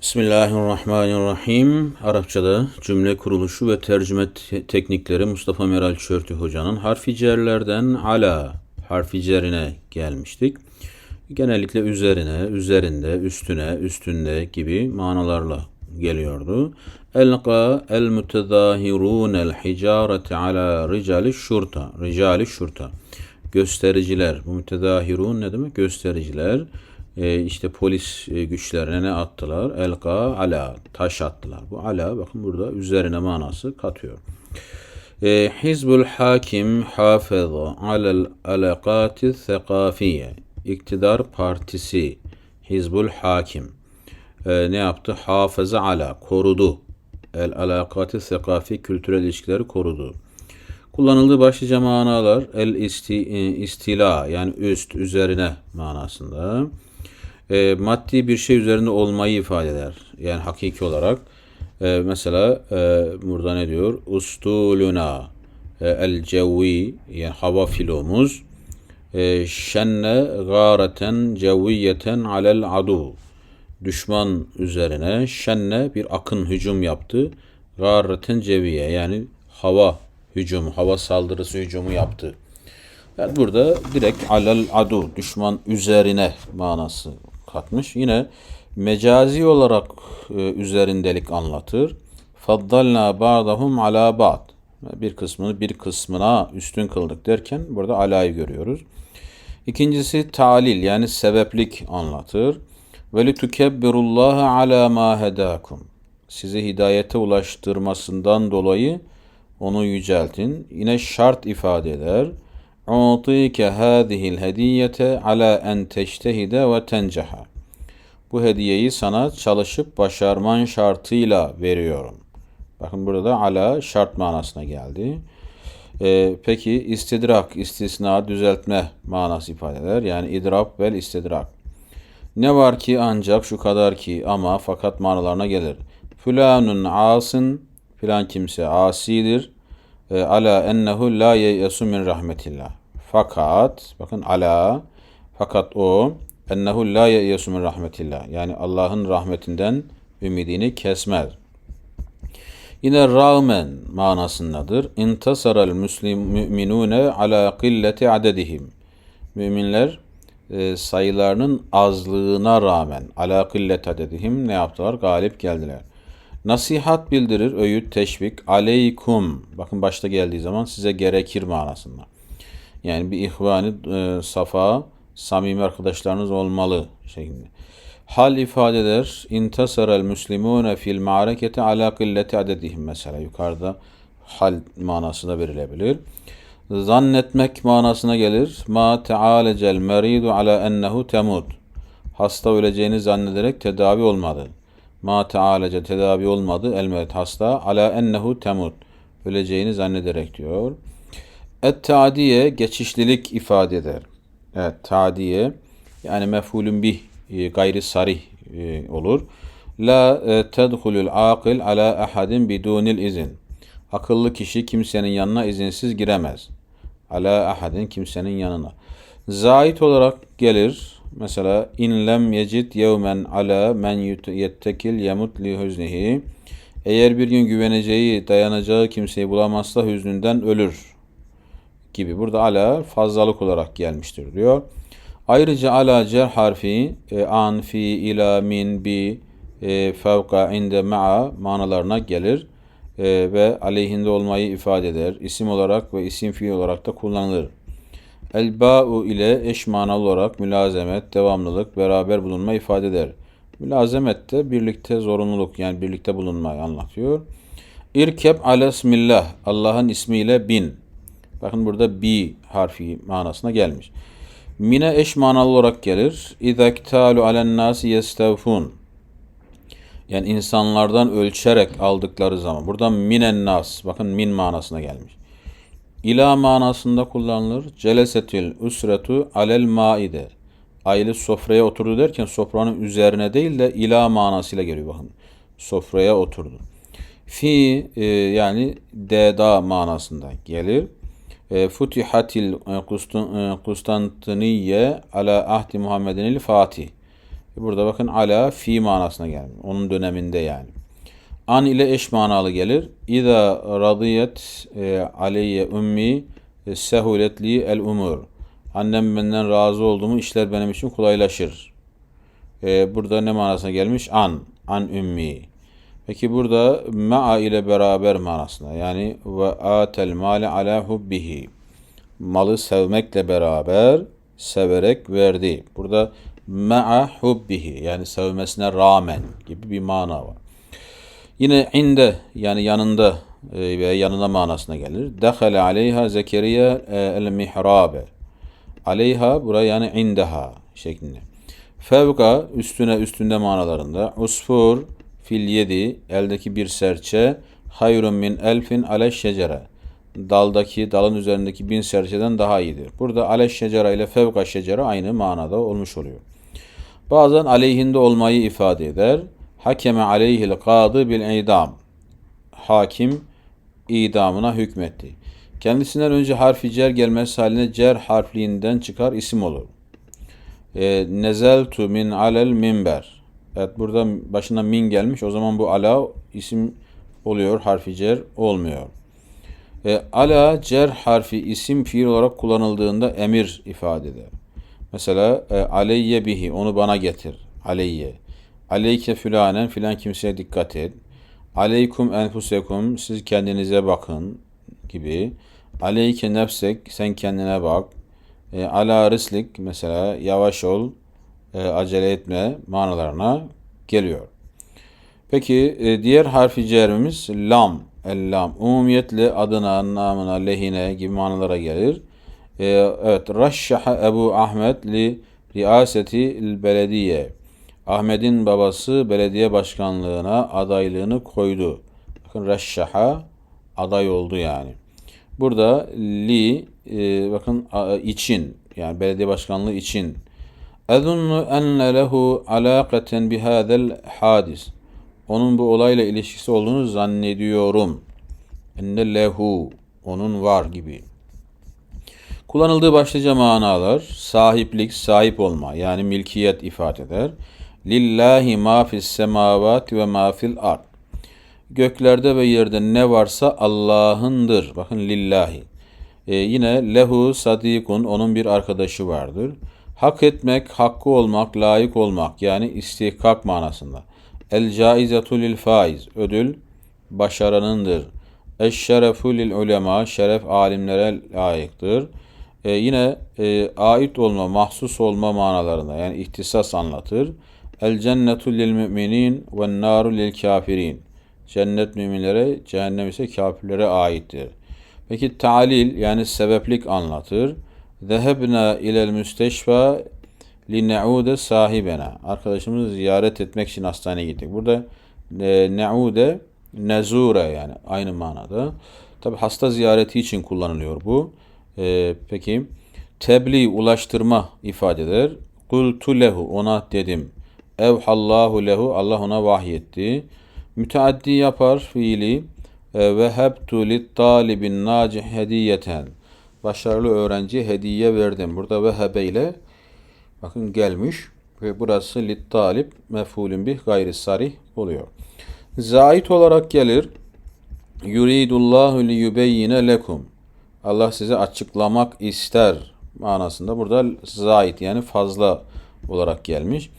Bismillahirrahmanirrahim. Arapçada cümle kuruluşu ve tercüme te- teknikleri Mustafa Meral Çörtü Hoca'nın harfi cerlerden ala harfi cerine gelmiştik. Genellikle üzerine, üzerinde, üstüne, üstünde gibi manalarla geliyordu. Elqa el mutezahirun el hicareti ala ricali şurta. Ricali şurta. Göstericiler. Bu mütezahirun ne demek? Göstericiler. Ee, işte polis e, güçlerine ne attılar? Elka ala. Taş attılar. Bu ala bakın burada üzerine manası katıyor. E, Hizbul Hakim hafıza alel alakati thekafiye. İktidar Partisi Hizbul Hakim e, ne yaptı? Hafıza ala, korudu. El alakati thekafi kültürel ilişkileri korudu. Kullanıldığı başlıca manalar el isti, e, istila yani üst, üzerine manasında. E, maddi bir şey üzerinde olmayı ifade eder. Yani hakiki olarak. E, mesela e, burada ne diyor? Ustuluna e, el cevvi yani hava filomuz e, şenne gâreten cevviyeten alel adu düşman üzerine şenne bir akın hücum yaptı. Gâreten ceviye yani hava hücumu, hava saldırısı hücumu yaptı. Yani burada direkt alel adu düşman üzerine manası katmış. Yine mecazi olarak e, üzerindelik anlatır. Faddalna ba'dahum ala ba'd. Bir kısmını bir kısmına üstün kıldık derken burada alayı görüyoruz. İkincisi talil yani sebeplik anlatır. Ve li tukebbirullaha ala ma hedakum. Sizi hidayete ulaştırmasından dolayı onu yüceltin. Yine şart ifade eder. Hadihil hediyete ala en teştehide ve tenceha. Bu hediyeyi sana çalışıp başarman şartıyla veriyorum. Bakın burada ala şart manasına geldi. Ee, peki istidrak, istisna, düzeltme manası ifade eder. Yani idrab vel istidrak. Ne var ki ancak şu kadar ki ama fakat manalarına gelir. Fulanun asın, filan kimse asidir. E, ala ennehu la yeyesu min rahmetillah. Fakat, bakın ala, fakat o ennehu la yeyesu rahmetillah. Yani Allah'ın rahmetinden ümidini kesmez. Yine rağmen manasındadır. İntasaral müslim müminune ala qilleti adedihim. Müminler e, sayılarının azlığına rağmen ala qillet adedihim ne yaptılar? Galip geldiler. Nasihat bildirir, öğüt, teşvik, aleykum. Bakın başta geldiği zaman size gerekir manasında. Yani bir ihvani e, safa, samimi arkadaşlarınız olmalı şeklinde. Hal ifade eder. İntasarel müslimune fil ma'areketi ala qilleti adedihim mesela. Yukarıda hal manası da verilebilir. Zannetmek manasına gelir. Ma tealecel meridu ala ennehu temud. Hasta öleceğini zannederek tedavi olmadı. Ma tealece tedavi olmadı. Elmet hasta ala ennehu temud. Öleceğini zannederek diyor. Et tadiye geçişlilik ifade eder. Evet tadiye yani mef'ulün bih e, gayri sarih e, olur. La e, tedhulul akil ala ahadin bidunil izin. Akıllı kişi kimsenin yanına izinsiz giremez. Ala ahadin kimsenin yanına. Zait olarak gelir. Mesela in lem yecid yevmen ala men yettekil yemut li hüznihi. Eğer bir gün güveneceği, dayanacağı kimseyi bulamazsa hüznünden ölür gibi. Burada ala fazlalık olarak gelmiştir diyor. Ayrıca ala cer harfi e, an, fi, ila, min, bi, e, fevka, inde, ma'a manalarına gelir e, ve aleyhinde olmayı ifade eder. İsim olarak ve isim fiil olarak da kullanılır. El ba'u ile eş manalı olarak mülazemet, devamlılık, beraber bulunma ifade eder. Mülazemet de birlikte zorunluluk yani birlikte bulunmayı anlatıyor. İrkeb alesmillah Allah'ın ismiyle bin. Bakın burada bi harfi manasına gelmiş. Mine eş manalı olarak gelir. İzektalu alen nasi yestevfun. Yani insanlardan ölçerek aldıkları zaman. Buradan minen nas. Bakın min manasına gelmiş. İla manasında kullanılır. Celesetil usretu alel maide. Aile sofraya oturdu derken sofranın üzerine değil de ila manasıyla geliyor bakın. Sofraya oturdu. Fi e, yani deda manasında gelir. E, Futihatil e, Kustan- e, Kustantiniye ala ahdi Muhammedin el Fatih. Burada bakın ala fi manasına gelmiş. Onun döneminde yani. An ile eş manalı gelir. İza radiyet e, aleyye ummi e, sehuletli el umur. Annem benden razı oldu mu işler benim için kolaylaşır. E, burada ne manasına gelmiş? An. An ümmi. Peki burada ma'a ile beraber manasında. Yani ve atel male ala hubbihi. Malı sevmekle beraber severek verdi. Burada ma'a hubbihi yani sevmesine rağmen gibi bir mana var. Yine inde yani yanında e, veya yanına manasına gelir. Dehale aleyha Zekeriya e, el mihrabe. Aleyha buraya yani indeha şeklinde. Fevka üstüne üstünde manalarında. Usfur fil yedi eldeki bir serçe hayrun min elfin aleş şecere. Daldaki dalın üzerindeki bin serçeden daha iyidir. Burada aleş şecere ile fevka şecere aynı manada olmuş oluyor. Bazen aleyhinde olmayı ifade eder. Hakeme aleyhil kadı bil idam. Hakim idamına hükmetti. Kendisinden önce harfi cer gelmesi haline cer harfliğinden çıkar isim olur. E, nezeltu min alel minber. Evet burada başına min gelmiş. O zaman bu ala isim oluyor. Harfi cer olmuyor. E, ala cer harfi isim fiil olarak kullanıldığında emir ifade eder. Mesela e, aleyye bihi onu bana getir. Aleyye. Aleyke filanen filan kimseye dikkat et. Aleykum enfusekum siz kendinize bakın gibi. Aleyke nefsek sen kendine bak. E, ala rislik mesela yavaş ol, e, acele etme manalarına geliyor. Peki e, diğer harfi cerimiz lam. El-lam. Umumiyetle adına, namına, lehine gibi manalara gelir. E, evet. Raşşaha Ebu Ahmet li riaseti belediye. Ahmet'in babası belediye başkanlığına adaylığını koydu. Bakın reşşaha aday oldu yani. Burada li e, bakın a, için yani belediye başkanlığı için. Ezunnu enne lehu alakaten bihadel hadis. Onun bu olayla ilişkisi olduğunu zannediyorum. Enne lehu onun var gibi. Kullanıldığı başlıca manalar sahiplik, sahip olma yani milkiyet ifade eder. Lillahi ma fis semavati ve ma fil ard. Göklerde ve yerde ne varsa Allah'ındır. Bakın lillahi. Ee, yine lehu sadikun onun bir arkadaşı vardır. Hak etmek, hakkı olmak, layık olmak yani istihkak manasında. El caizetu lil faiz ödül başaranındır. Eşşerefu lil ulema şeref alimlere layıktır. Ee, yine e, ait olma, mahsus olma manalarında yani ihtisas anlatır. El cennetu lil müminin ve naru lil kafirin. Cennet müminlere, cehennem ise kafirlere aittir. Peki talil yani sebeplik anlatır. Zehebna ilel müsteşfa li ne'ude sahibena. Arkadaşımızı ziyaret etmek için hastaneye gittik. Burada e, ne'ude nezure yani aynı manada. Tabi hasta ziyareti için kullanılıyor bu. E, peki tebliğ ulaştırma ifade eder. Kultu lehu ona dedim. Evhallahu lehu Allah ona vahyetti. Müteaddi yapar fiili e, ve hebtu lit talibin nacih hediyeten. Başarılı öğrenci hediye verdim. Burada ve hebe ile bakın gelmiş ve burası lit talip mef'ulün bih gayri sarih oluyor. Zait olarak gelir. Yuridullahu li yubeyyine lekum. Allah size açıklamak ister manasında. Burada zait yani fazla olarak gelmiş.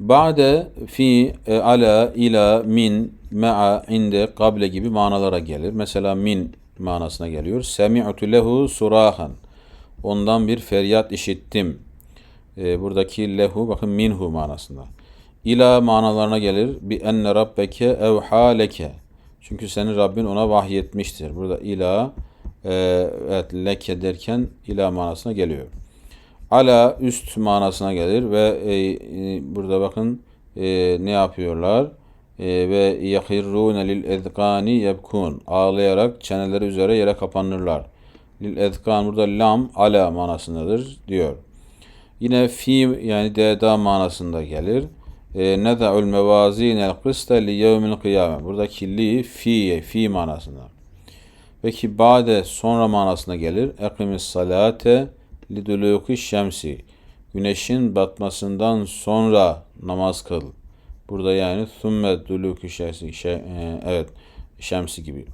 Ba'de fi e, ala ila min ma'a inde kable gibi manalara gelir. Mesela min manasına geliyor. Semi'tu lehu surahan. Ondan bir feryat işittim. E, buradaki lehu bakın minhu manasında. İla manalarına gelir. Bi enne rabbeke evha leke. Çünkü senin Rabbin ona vahyetmiştir. Burada ila e, evet leke derken ila manasına geliyor. Ala üst manasına gelir ve e, e, burada bakın e, ne yapıyorlar? E, ve yahirrune lil ezkani yebkun. Ağlayarak çeneleri üzere yere kapanırlar. Lil ezkan burada lam ala manasındadır diyor. Yine fi yani deda manasında gelir. E, Neda'ul mevazinel kıste li yevmil kıyame. Buradaki li fi fi manasında. Peki bade sonra manasına gelir. Ekimis salate liduluki şemsi. güneşin batmasından sonra namaz kıl. Burada yani thumme duluki şemsi, şey, e, evet şemsi gibi.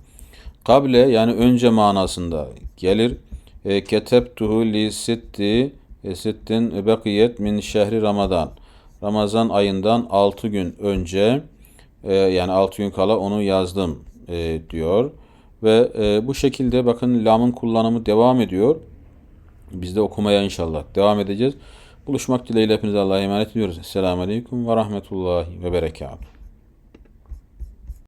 Kable yani önce manasında gelir. E, ketebtuhu li sitti e, sittin bekiyet min şehri Ramazan. Ramazan ayından 6 gün önce e, yani 6 gün kala onu yazdım e, diyor. Ve e, bu şekilde bakın lamın kullanımı devam ediyor. Biz de okumaya inşallah devam edeceğiz. Buluşmak dileğiyle hepinize Allah'a emanet ediyoruz. Esselamu Aleyküm ve Rahmetullahi ve Berekatuhu.